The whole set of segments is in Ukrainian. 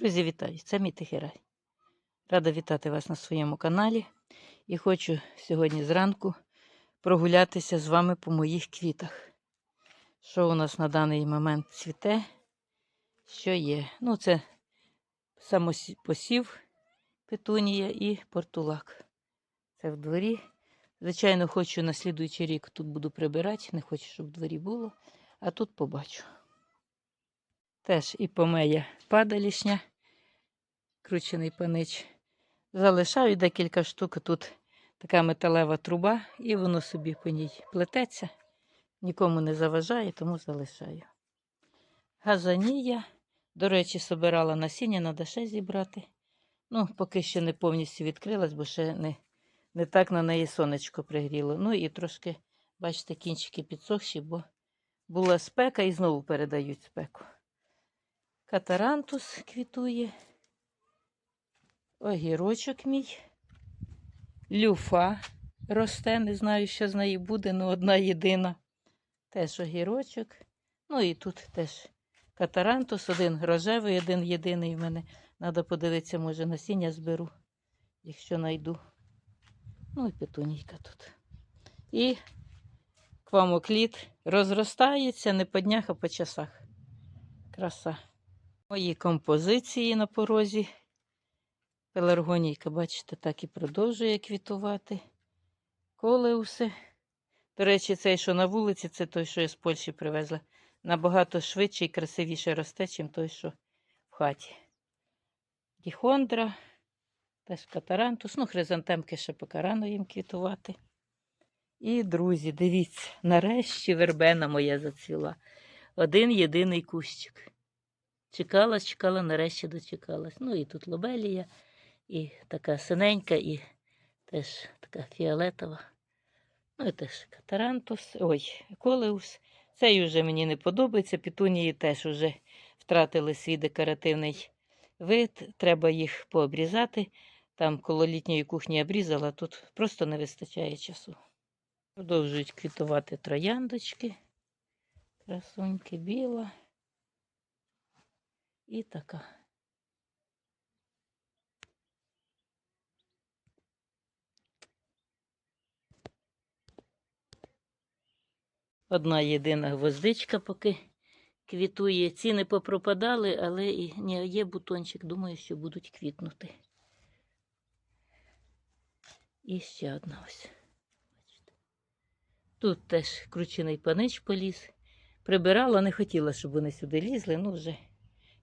Друзі, вітаю! Це мій тихий. Рада вітати вас на своєму каналі і хочу сьогодні зранку прогулятися з вами по моїх квітах. Що у нас на даний момент цвіте, що є. Ну, це самопосів петунія і портулак. Це в дворі. Звичайно, хочу на слідуючий рік тут буду прибирати, не хочу, щоб в дворі було, а тут побачу. Теж і помея падалішня, кручений панич. Залишаю декілька штук. Тут така металева труба, і воно собі по ній плететься. Нікому не заважає, тому залишаю. Газанія, до речі, собирала насіння, треба ще зібрати. Ну, поки ще не повністю відкрилась, бо ще не, не так на неї сонечко пригріло. Ну і трошки, бачите, кінчики підсохші, бо була спека і знову передають спеку. Катарантус квітує. Огірочок мій. Люфа росте, не знаю, що з неї буде, але одна єдина. Теж огірочок. Ну і тут теж катарантус, один рожевий, один єдиний в мене. Треба подивитися, може, насіння зберу, якщо знайду. Ну і петунійка тут. І квамокліт розростається не по днях, а по часах. Краса. Мої композиції на порозі. Пеларгонійка, бачите, так і продовжує квітувати. Колеуси. До речі, цей, що на вулиці, це той, що я з Польщі привезла. Набагато швидше і красивіше росте, ніж той, що в хаті. Діхондра, теж катарантус, ну, хризантемки ще поки рано їм квітувати. І, друзі, дивіться, нарешті вербена моя зацвіла. Один єдиний кущик. Чекала, чекала, нарешті дочекалась. Ну і тут лобелія, і така синенька, і теж така фіолетова. Ну і теж катарантус, ой, колеус. Цей вже мені не подобається. Пітунії теж вже втратили свій декоративний вид. Треба їх пообрізати. Там коло літньої кухні обрізала, тут просто не вистачає часу. Продовжують квітувати трояндочки. Красуньки біла. І така. Одна єдина гвоздичка поки квітує. Ціни попропадали, але і ні, є бутончик, думаю, що будуть квітнути. І ще одна ось. Тут теж кручений панич поліз. Прибирала, не хотіла, щоб вони сюди лізли, ну вже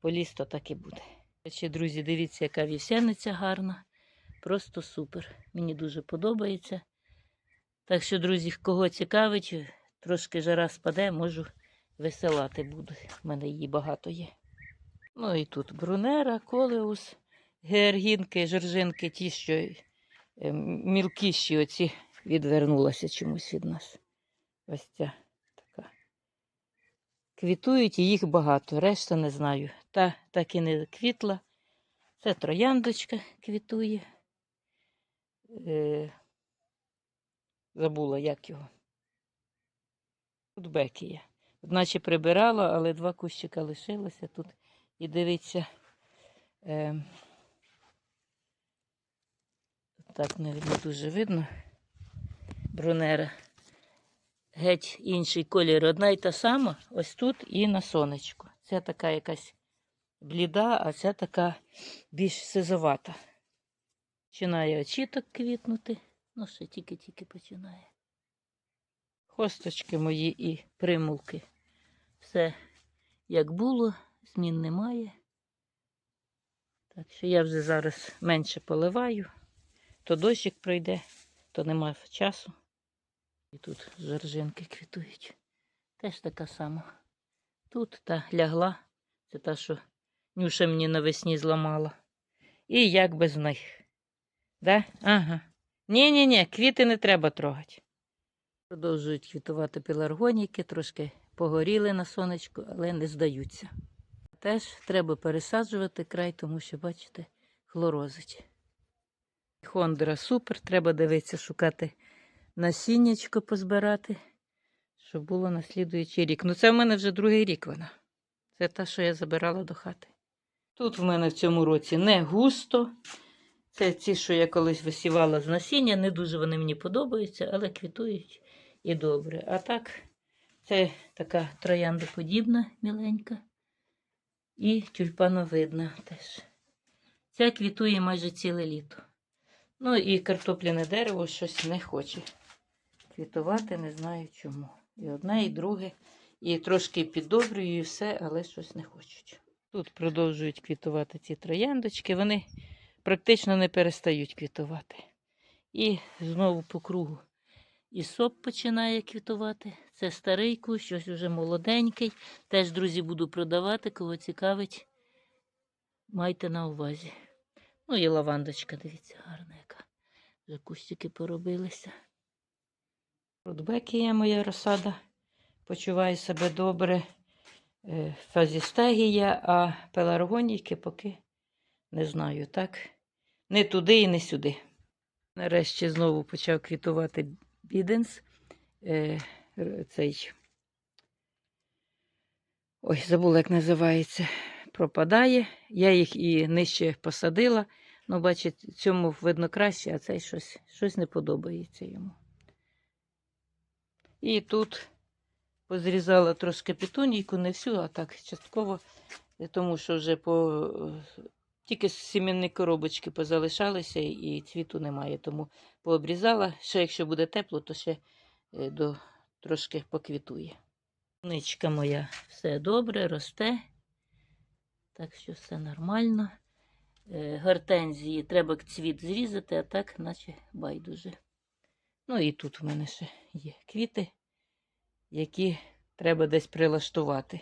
поліз, то так і буде. Ще, друзі, дивіться, яка вівсяниця гарна. Просто супер. Мені дуже подобається. Так що, друзі, кого цікавить, трошки жара спаде, можу веселати буду. У мене її багато є. Ну і тут брунера, колеус, георгінки, жоржинки, ті, що е, мілкіші оці відвернулася чомусь від нас. Ось ця така. Квітують і їх багато, решта не знаю. Та так і не квітла. Це трояндочка квітує. Е, Забула, як його. Тут бекія. Наче прибирала, але два кущика лишилося тут. І дивіться, е, так не дуже видно. Брунера. Геть інший колір. Одна й та сама, ось тут і на сонечку. Це така якась бліда, а ця така більш сизовата. Починає очіток квітнути. Ну, ще тільки-тільки починає. Хосточки мої і примулки. Все як було, змін немає. Так що я вже зараз менше поливаю, то дощик пройде, то нема часу. І тут жоржинки квітують. Теж така сама. Тут та лягла, це та, що Нюша мені навесні зламала. І як без них. Да? Ага. Ні-ні-ні, квіти не треба трогати. Продовжують квітувати пеларгоніки, трошки погоріли на сонечку, але не здаються. Теж треба пересаджувати край, тому що, бачите, хлорозить. Хондра супер, треба дивитися, шукати насіннячко позбирати, щоб було на слідуючий рік. Ну, це в мене вже другий рік вона. Це та, що я забирала до хати. Тут в мене в цьому році не густо. Це ці, що я колись висівала з насіння, не дуже вони мені подобаються, але квітують і добре. А так, це така трояндоподібна, міленька. І тюльпановидна теж. Ця квітує майже ціле літо. Ну і картопляне дерево щось не хоче квітувати, не знаю чому. І одне, і друге. І трошки піддобрюю, і все, але щось не хочуть. Тут продовжують квітувати ці трояндочки. Вони практично не перестають квітувати. І знову по кругу. І соп починає квітувати. Це старий кущ, щось вже молоденький. Теж, друзі, буду продавати, кого цікавить, майте на увазі. Ну і лавандочка, дивіться, гарна яка. Вже кустики поробилися. Рудбекія моя розсада почуває себе добре. Е, Фазістегія, а пеларгонійки поки не знаю, так? Не туди і не сюди. Нарешті знову почав квітувати біденс. Е, цей. Ой, забула, як називається. Пропадає. Я їх і нижче посадила. Ну, бачите, цьому видно краще, а цей щось, щось не подобається йому. І тут позрізала трошки петунійку, не всю, а так частково, тому що вже по тільки сім'яні коробочки позалишалися і цвіту немає, тому пообрізала. Ще якщо буде тепло, то ще е, до, трошки поквітує. Ничка моя все добре, росте. Так що все нормально. Е, Гортензії треба цвіт зрізати, а так, наче байдуже. Ну і тут в мене ще є квіти, які треба десь прилаштувати.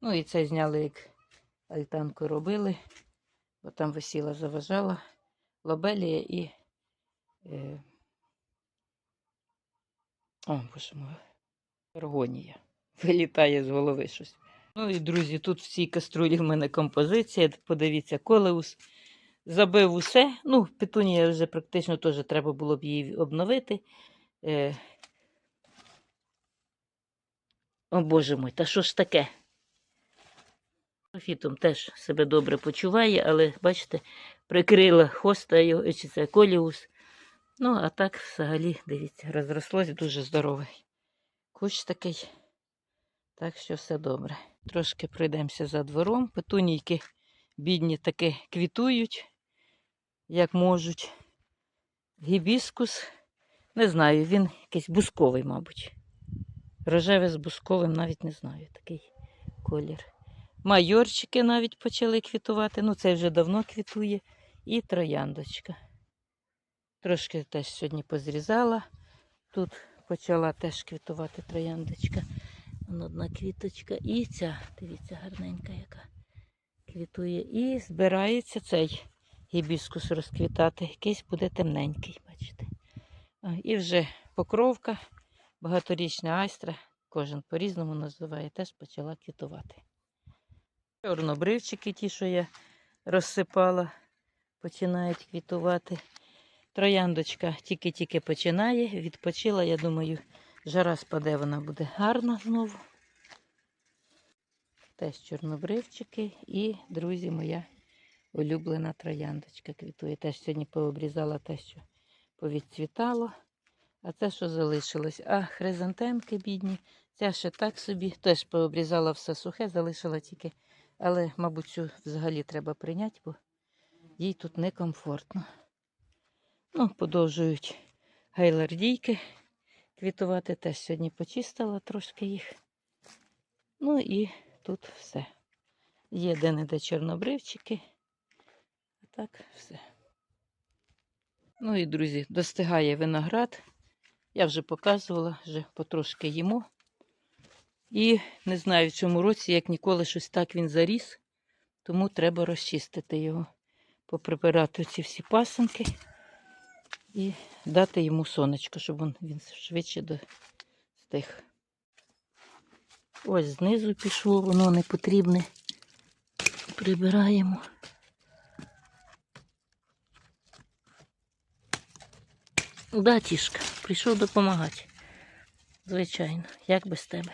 Ну і це зняли, як альтанку робили, бо там висіла, заважала лобелія і. Е... О, боже мой, аргонія. Вилітає з голови щось. Ну і друзі, тут в цій каструлі в мене композиція. Подивіться, колеус забив усе. Ну, петунія вже практично теж треба було б її обновити. Е... О боже мой, та що ж таке? Софітом теж себе добре почуває, але, бачите, прикрила хоста його, чи це коліус. Ну, а так взагалі, дивіться, розрослось дуже здоровий. Кущ такий. Так що все добре. Трошки пройдемося за двором. Петунійки бідні таки квітують, як можуть. Гібіскус. Не знаю, він якийсь бусковий, мабуть. Рожевий з бусковим, навіть не знаю такий колір. Майорчики навіть почали квітувати. Ну, це вже давно квітує. І трояндочка. Трошки теж сьогодні позрізала. Тут почала теж квітувати трояндочка. Одна квіточка. І ця, дивіться, гарненька яка квітує. І збирається цей гібіскус розквітати. Якийсь буде темненький, бачите. І вже покровка, багаторічна айстра, кожен по-різному називає, теж почала квітувати. Чорнобривчики, ті, що я розсипала, починають квітувати. Трояндочка тільки-тільки починає, відпочила, я думаю, жара спаде, вона буде гарна знову. Теж чорнобривчики і, друзі, моя улюблена трояндочка квітує. Теж сьогодні пообрізала те, що повідцвітало, а це, що залишилось. А хризантемки бідні, ця ще так собі, теж пообрізала все сухе, залишила тільки. Але, мабуть, цю взагалі треба прийняти, бо їй тут некомфортно. Ну, подовжують гайлардійки квітувати. Теж сьогодні почистила трошки їх. Ну і тут все. Є де-не-де чорнобривчики. А так все. Ну і, друзі, достигає виноград. Я вже показувала, вже потрошки їмо. І не знаю, в цьому році, як ніколи, щось так він заріс, тому треба розчистити його, поприбирати ці всі пасанки і дати йому сонечко, щоб він, він швидше достиг. Ось знизу пішло, воно не потрібне. Прибираємо. Да, тішка, прийшов допомагати. Звичайно, як без тебе.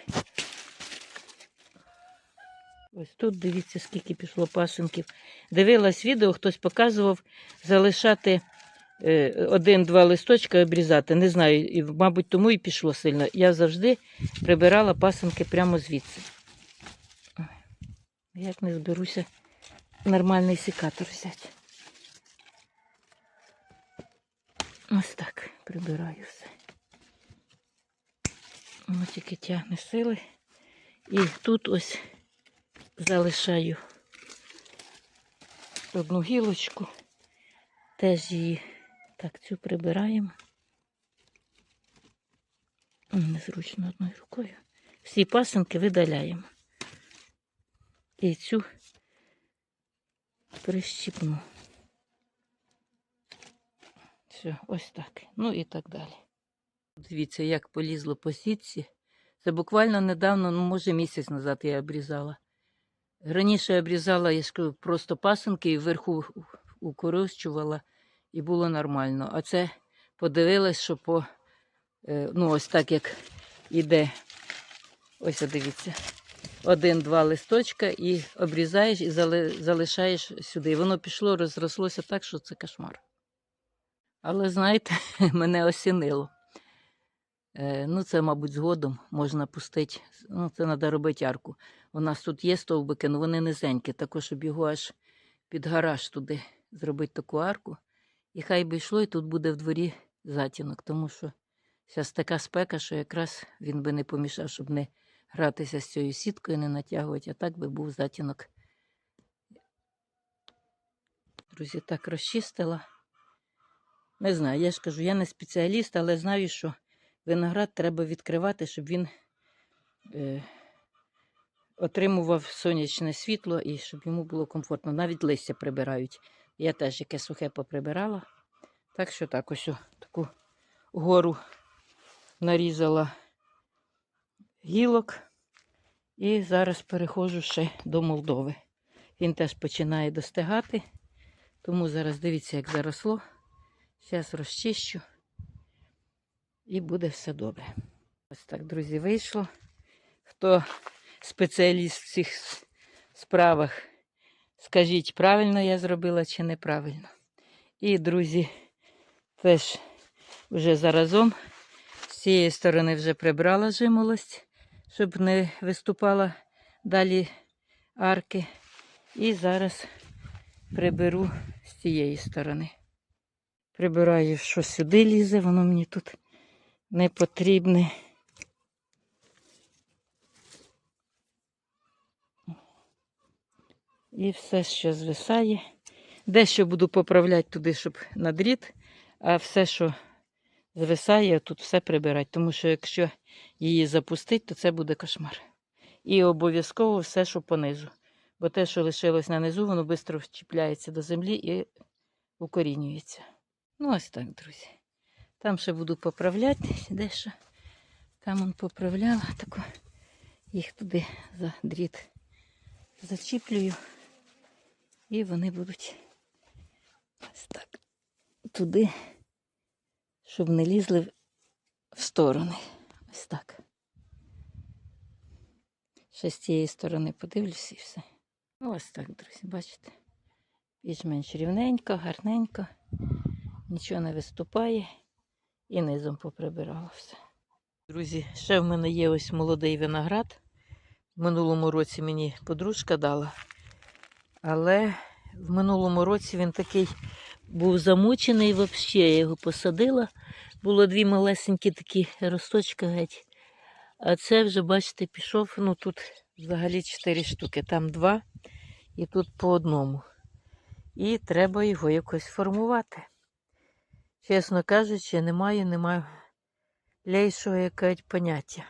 Ось тут дивіться, скільки пішло пасинків. Дивилась відео, хтось показував залишати е, один-два листочка обрізати. Не знаю, і, мабуть, тому і пішло сильно. Я завжди прибирала пасинки прямо звідси. Як не зберуся нормальний секатор взяти. Ось так прибираю все. Воно тільки тягне сили. І тут ось залишаю одну гілочку. Теж її так цю прибираємо. Незручно одною рукою. Всі пасинки видаляємо. І цю прищіпну. Все, ось так. Ну і так далі. Дивіться, як полізло по сітці. Це буквально недавно, ну, може, місяць назад я обрізала. Раніше обрізала я ж кажу, просто пасинки і вверху укорочувала, і було нормально. А це подивилась, що по, е, ну, ось так як іде. Ось дивіться. Один-два листочка і обрізаєш і залишаєш сюди. Воно пішло, розрослося так, що це кошмар. Але знаєте, мене осінило. Е, ну, це, мабуть, згодом можна пустити. Ну, це треба робити арку. У нас тут є стовбики, але вони низенькі, також щоб його аж під гараж туди зробити таку арку. І хай би йшло, і тут буде в дворі затінок, тому що зараз така спека, що якраз він би не помішав, щоб не гратися з цією сіткою, не натягувати, а так би був затінок. Друзі, так розчистила. Не знаю, я ж кажу, я не спеціаліст, але знаю, що виноград треба відкривати, щоб він е, отримував сонячне світло і щоб йому було комфортно. Навіть листя прибирають. Я теж яке сухе поприбирала. Так що так, ось таку гору нарізала гілок. І зараз переходжу ще до Молдови. Він теж починає достигати, тому зараз дивіться, як заросло. Зараз розчищу і буде все добре. Ось так, друзі, вийшло. Хто спеціаліст в цих справах, скажіть, правильно я зробила чи неправильно. І, друзі, теж вже заразом з цієї сторони вже прибрала жимолость, щоб не виступала далі арки. І зараз приберу з цієї сторони. Прибираю, що сюди лізе, воно мені тут не потрібне. І все, що звисає. Дещо буду поправляти туди, щоб на дріт, а все, що звисає, тут все прибирати. Тому що якщо її запустити, то це буде кошмар. І обов'язково все, що понизу. Бо те, що лишилось на низу, воно швидко вчіпляється до землі і укорінюється. Ну, ось так, друзі. Там ще буду поправляти дещо. Там он поправляла, тако їх туди за дріт зачіплюю. І вони будуть ось так туди, щоб не лізли в- сторони. Ось так. Ще з цієї сторони подивлюся і все. Ну, ось так, друзі, бачите. Більш-менш рівненько, гарненько. Нічого не виступає. І низом поприбирала все. Друзі, ще в мене є ось молодий виноград. В минулому році мені подружка дала. Але в минулому році він такий був замучений взагалі. Я його посадила. Було дві малесенькі такі росточки геть. А це вже, бачите, пішов. Ну тут взагалі чотири штуки. Там два і тут по одному. І треба його якось формувати. Чесно кажучи, немає, немає ляйшого якогось поняття.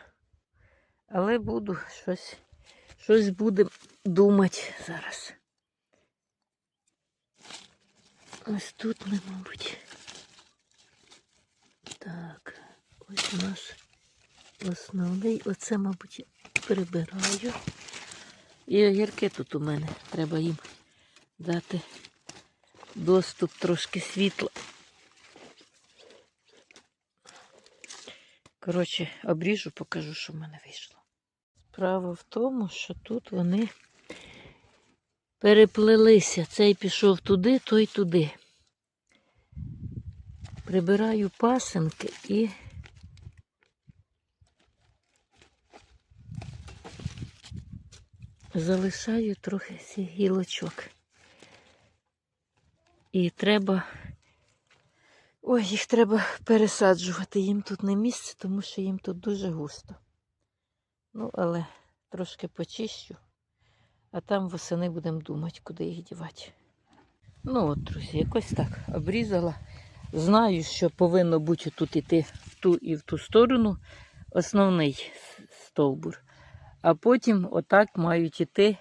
Але буду щось, щось буде думати зараз. Ось тут ми, мабуть. Так, ось у нас основний. Оце, мабуть, прибираю. І огірки тут у мене. Треба їм дати доступ трошки світла. Коротше, обріжу, покажу, що в мене вийшло. Справа в тому, що тут вони переплелися. Цей пішов туди, той туди. Прибираю пасенки і залишаю трохи цих гілочок. І треба. Ой, їх треба пересаджувати. Їм тут не місце, тому що їм тут дуже густо. Ну, але трошки почищу, а там восени будемо думати, куди їх дівати. Ну от, друзі, якось так обрізала. Знаю, що повинно бути тут іти в ту і в ту сторону основний стовбур. А потім отак мають іти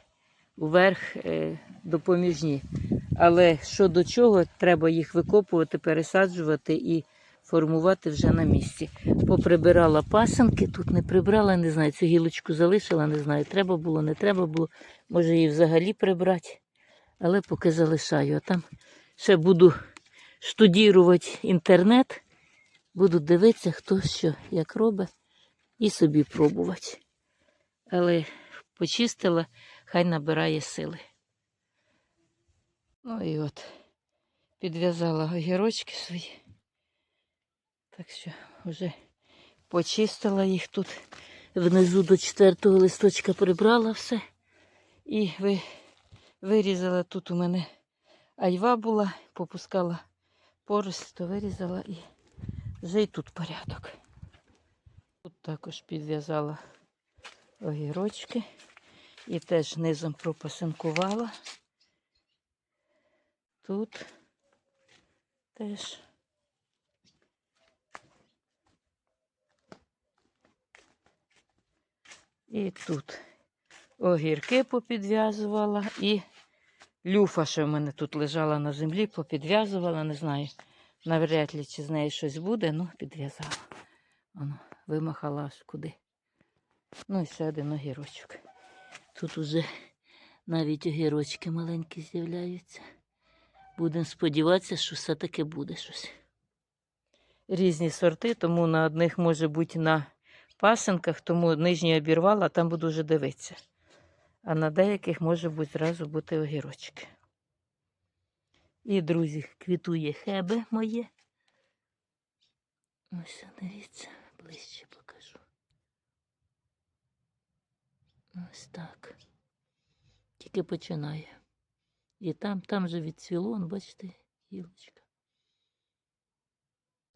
вверх е, допоміжні. Але що до чого, треба їх викопувати, пересаджувати і формувати вже на місці. Поприбирала пасанки, тут не прибрала, не знаю, цю гілочку залишила, не знаю, треба було, не треба було. Може її взагалі прибрати. Але поки залишаю. А там ще буду штудірувати інтернет, буду дивитися, хто що як робить, і собі пробувати. Але почистила, хай набирає сили. Ну і от підв'язала огірочки свої. Так що вже почистила їх тут. Внизу до четвертого листочка прибрала все. І ви, вирізала тут у мене айва була, попускала порость, то вирізала і вже й тут порядок. Тут також підв'язала огірочки і теж низом пропасинкувала. Тут теж. І тут огірки попідв'язувала і люфа, що в мене тут лежала на землі, попідв'язувала, не знаю, навряд ли чи з неї щось буде, ну підв'язала. Воно вимахала аж куди. Ну і ще один огірочок. Тут уже навіть огірочки маленькі з'являються. Будемо сподіватися, що все-таки буде щось. Різні сорти, тому на одних може бути на пасинках, тому нижній обірвала, там буду вже дивитися. А на деяких може бути зразу бути огірочки. І, друзі, квітує хебе моє. Ось, дивіться, ближче покажу. Ось так. Тільки починає. І там, там же відцвіло, он, бачите, гілочка.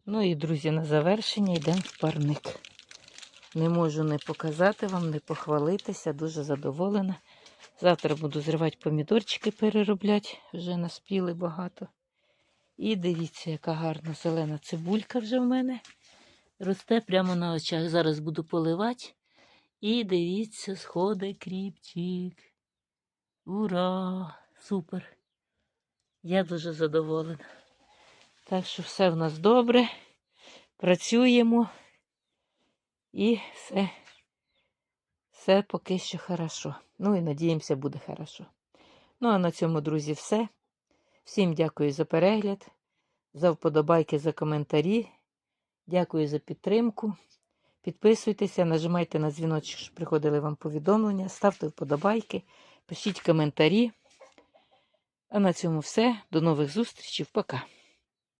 Ну і, друзі, на завершення йдемо в парник. Не можу не показати вам, не похвалитися, дуже задоволена. Завтра буду зривати помідорчики, переробляти, вже наспіли багато. І дивіться, яка гарна зелена цибулька вже в мене. Росте прямо на очах. Зараз буду поливати. І дивіться, сходить кріпчик. Ура! Супер! Я дуже задоволена. Так що все в нас добре. Працюємо. І все, все поки що хорошо. Ну і надіємося, буде хорошо. Ну, а на цьому, друзі, все. Всім дякую за перегляд, за вподобайки, за коментарі. Дякую за підтримку. Підписуйтеся, нажимайте на дзвіночок, щоб приходили вам повідомлення, ставте вподобайки, пишіть коментарі. А на цьому все. До нових зустрічей. Пока.